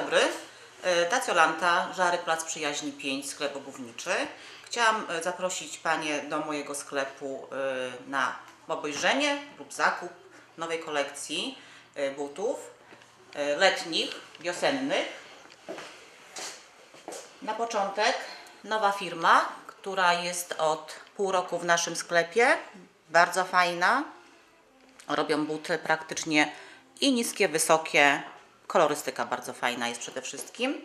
dobry. E, Tacjolanta, Żary Plac Przyjaźni 5, sklep obuwniczy. Chciałam e, zaprosić Panie do mojego sklepu e, na obejrzenie lub zakup nowej kolekcji butów letnich, wiosennych. Na początek nowa firma, która jest od pół roku w naszym sklepie. Bardzo fajna. Robią buty praktycznie i niskie, wysokie. Kolorystyka bardzo fajna jest przede wszystkim.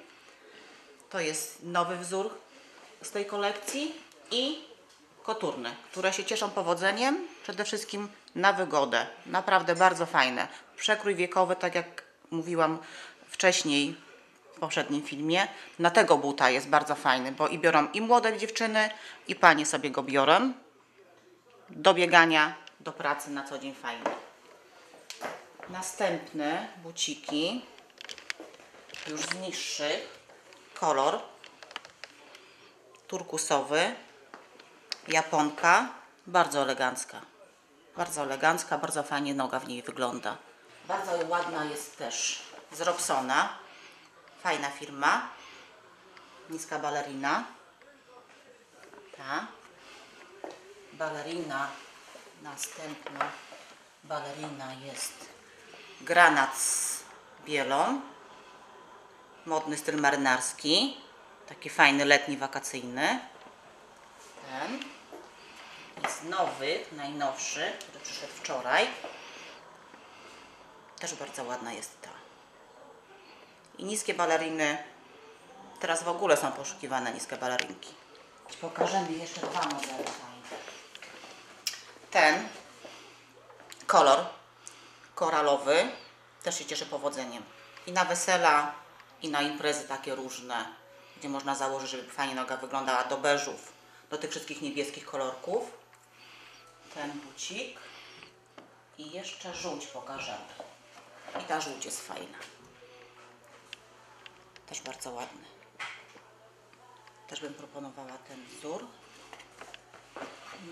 To jest nowy wzór z tej kolekcji i koturny, które się cieszą powodzeniem, przede wszystkim na wygodę. Naprawdę bardzo fajne. Przekrój wiekowy, tak jak mówiłam wcześniej w poprzednim filmie, na tego buta jest bardzo fajny, bo i biorą i młode dziewczyny, i panie sobie go biorą do biegania, do pracy na co dzień fajny. Następne buciki, już z niższych, kolor turkusowy, japonka, bardzo elegancka. Bardzo elegancka, bardzo fajnie noga w niej wygląda. Bardzo ładna jest też z Robsona, fajna firma, niska balerina. Ta. Balerina, następna balerina jest granat z bielą, modny styl marynarski, taki fajny letni, wakacyjny. Ten jest nowy, najnowszy, który przyszedł wczoraj. Też bardzo ładna jest ta. I niskie baleriny, teraz w ogóle są poszukiwane niskie balerinki. Pokażemy jeszcze dwa modele. Ten kolor koralowy też się cieszy powodzeniem. I na wesela, i na imprezy takie różne, gdzie można założyć, żeby fajnie noga wyglądała do beżów, do tych wszystkich niebieskich kolorków. Ten bucik. I jeszcze żółć pokażemy. I ta żółć jest fajna. Też bardzo ładny. Też bym proponowała ten wzór.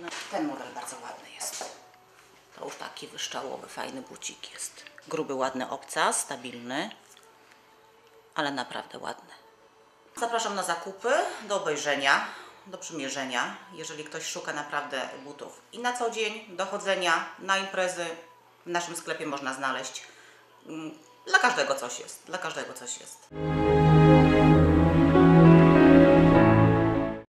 No, ten model bardzo ładny jest. To już taki wyszczałowy, fajny bucik jest. Gruby, ładny obcas, stabilny, ale naprawdę ładny. Zapraszam na zakupy, do obejrzenia, do przymierzenia. Jeżeli ktoś szuka naprawdę butów i na co dzień, do chodzenia, na imprezy, w naszym sklepie można znaleźć. Mm, Dla każdego coś jest, dla każdego coś jest.